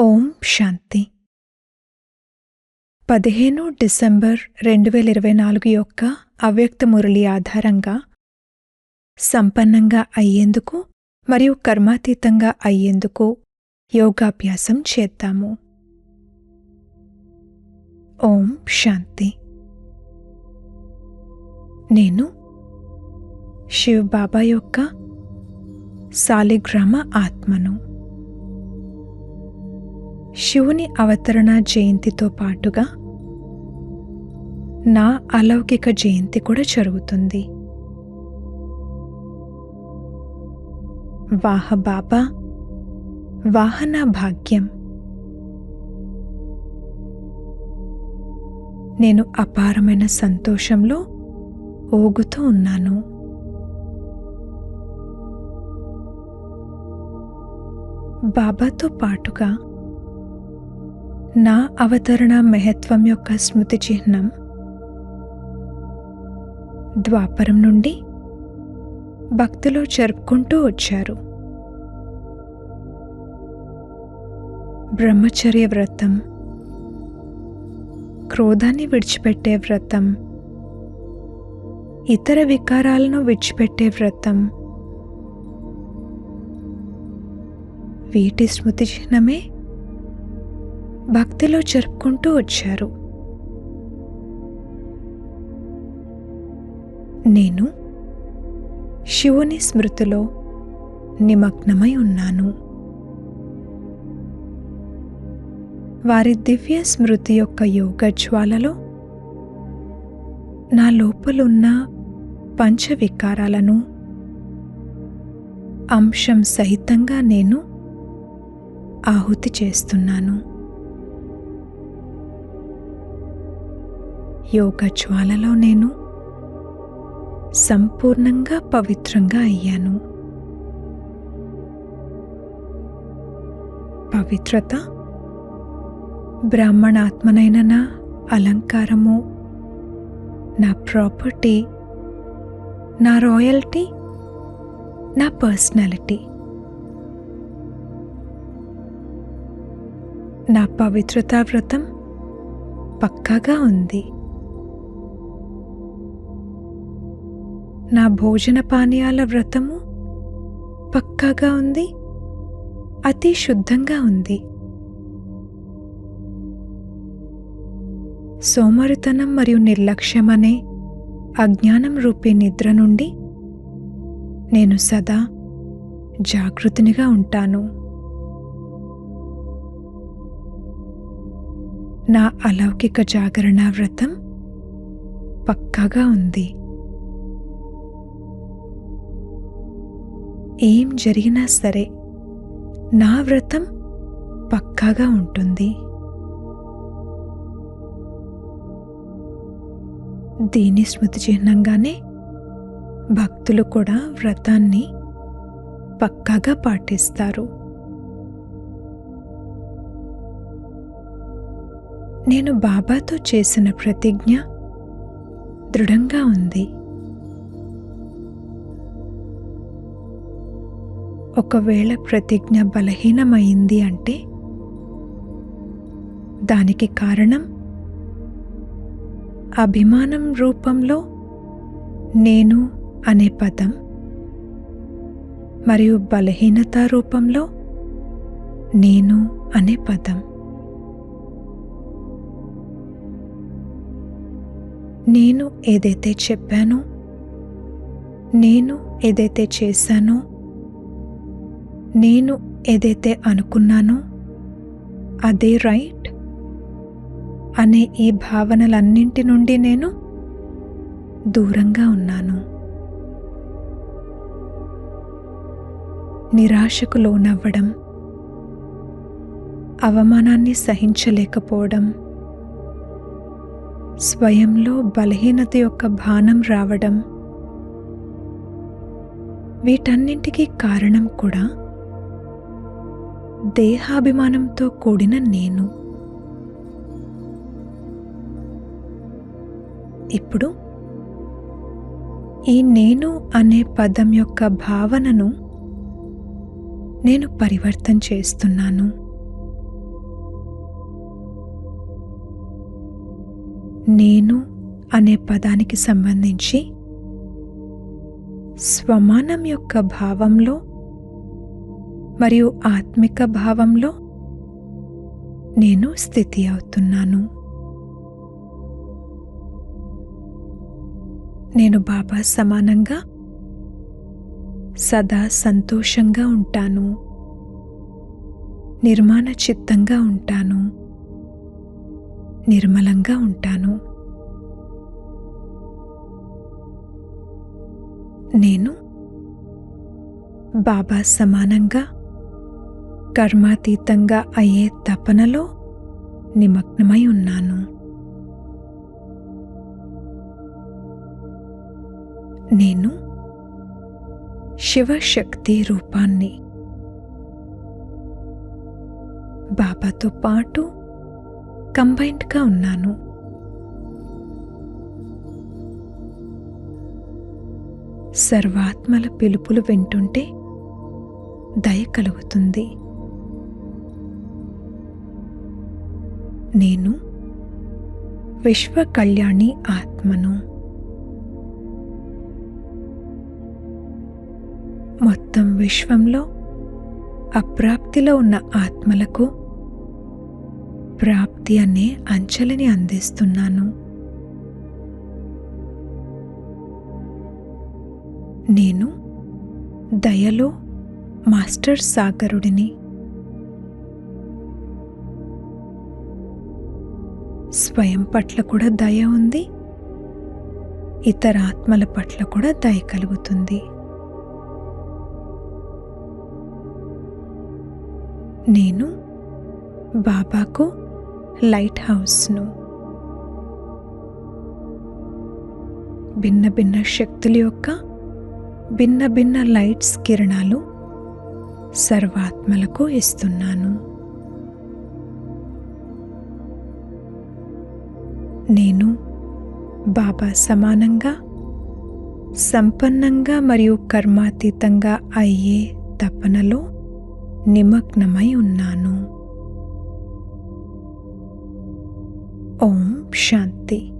ఓం శాంతి. పదిహేను డిసెంబర్ రెండు వేల ఇరవై నాలుగు యొక్క అవ్యక్త మురళి ఆధారంగా సంపన్నంగా అయ్యేందుకు మరియు కర్మాతీతంగా అయ్యేందుకు యోగాభ్యాసం చేద్దాము. ఓం శాంతి. నేను శివ్ బాబా యొక్క సాలిగ్రామ ఆత్మను. శివుని అవతరణ జయంతితో పాటుగా నా అలౌకిక జయంతి కూడా జరుగుతుంది. వాహ బాబా వాహన భాగ్యం. నేను అపారమైన సంతోషంలో ఊగుతూ ఉన్నాను. బాబాతో పాటుగా నా అవతరణ మహత్వం యొక్క స్మృతి చిహ్నం. ద్వాపరం నుండి భక్తులు జరుపుకుంటూ వచ్చారు. బ్రహ్మచర్య వ్రతం క్రోధాన్ని విడిచిపెట్టే వ్రతం ఇతర వికారాలను విడిచిపెట్టే వ్రతం. వీటి స్మృతి చిహ్నమే భక్తిలో జరుపుకుంటూ వచ్చారు. నేను శివుని స్మృతిలో నిమగ్నమై ఉన్నాను. వారి దివ్య స్మృతి యొక్క యోగ జ్వాలలో నా లోపలున్న పంచవికారాలను అంశం సహితంగా నేను ఆహుతి చేస్తున్నాను. యోగ జ్వాలలో నేను సంపూర్ణంగా పవిత్రంగా అయ్యాను. పవిత్రత బ్రాహ్మణాత్మనైన నా అలంకారము నా ప్రాపర్టీ నా రాయల్టీ నా పర్సనాలిటీ. నా పవిత్రతా వ్రతం పక్కాగా ఉంది. నా భోజన పానీయాల వ్రతము పక్కాగా ఉంది అతి శుద్ధంగా ఉంది. సోమరితనం మరియు నిర్లక్ష్యం అనే అజ్ఞానం రూపే నిద్ర నుండి నేను సదా జాగృతినిగా ఉంటాను. నా అలౌకిక జాగరణ వ్రతం పక్కాగా ఉంది. ఏం జరిగినా సరే నా వ్రతం పక్కాగా ఉంటుంది. దీని స్మృతి చిహ్నంగానే భక్తులు కూడా వ్రతాన్ని పక్కాగా పాటిస్తారు. నేను బాబాతో చేసిన ప్రతిజ్ఞ దృఢంగా ఉంది. ఒకవేళ ప్రతిజ్ఞ బలహీనమైంది అంటే దానికి కారణం అభిమానం రూపంలో నేను అనే పదం మరియు బలహీనత రూపంలో నేను అనే పదం. నేను ఏదైతే చెప్పానో నేను ఏదైతే చేశానో నేను ఏదైతే అనుకున్నానో అదే రైట్ అనే ఈ భావనలన్నింటి నుండి నేను దూరంగా ఉన్నాను. నిరాశకు లోనవ్వడం అవమానాన్ని సహించలేకపోవడం స్వయంలో బలహీనత యొక్క బాణం రావడం వీటన్నింటికీ కారణం కూడా దేహాభిమానంతో కూడిన నేను. ఇప్పుడు ఈ నేను అనే పదం యొక్క భావనను నేను పరివర్తన చేస్తున్నాను. నేను అనే పదానికి సంబంధించి స్వమానం యొక్క భావంలో మరియు ఆత్మిక భావంలో నేను స్థితి అవుతున్నాను. నేను బాబా సమానంగా సదా సంతోషంగా ఉంటాను. నిర్మాణ చిత్తంగా ఉంటాను. నిర్మలంగా ఉంటాను. నేను బాబా సమానంగా కర్మాతీతంగా అయ్యే తపనలో నిమగ్నమై ఉన్నాను. నేను శివశక్తి రూపాన్ని బాబాతో పాటు కంబైన్డ్గా ఉన్నాను. సర్వాత్మల పిలుపులు వింటుంటే దయ కలుగుతుంది. నేను విశ్వ కళ్యాణి ఆత్మను. మొత్తం విశ్వంలో అప్రాప్తిలో ఉన్న ఆత్మలకు ప్రాప్తి అనే అంచెలని అందిస్తున్నాను. నేను దయలో మాస్టర్ సాగరుడిని స్వయం పట్ల కూడా దయ ఉంది. ఇతర ఆత్మల పట్ల కూడా దయ కలుగుతుంది. నేను బాబాకు లైట్ హౌస్ను భిన్న భిన్న శక్తుల యొక్క భిన్న భిన్న లైట్స్ కిరణాలు సర్వాత్మలకు ఇస్తున్నాను. నేను బాబా సమానంగా సంపన్నంగా మరియు కర్మాతీతంగా అయ్యే తపనలో నిమగ్నమై ఉన్నాను. ఓం శాంతి.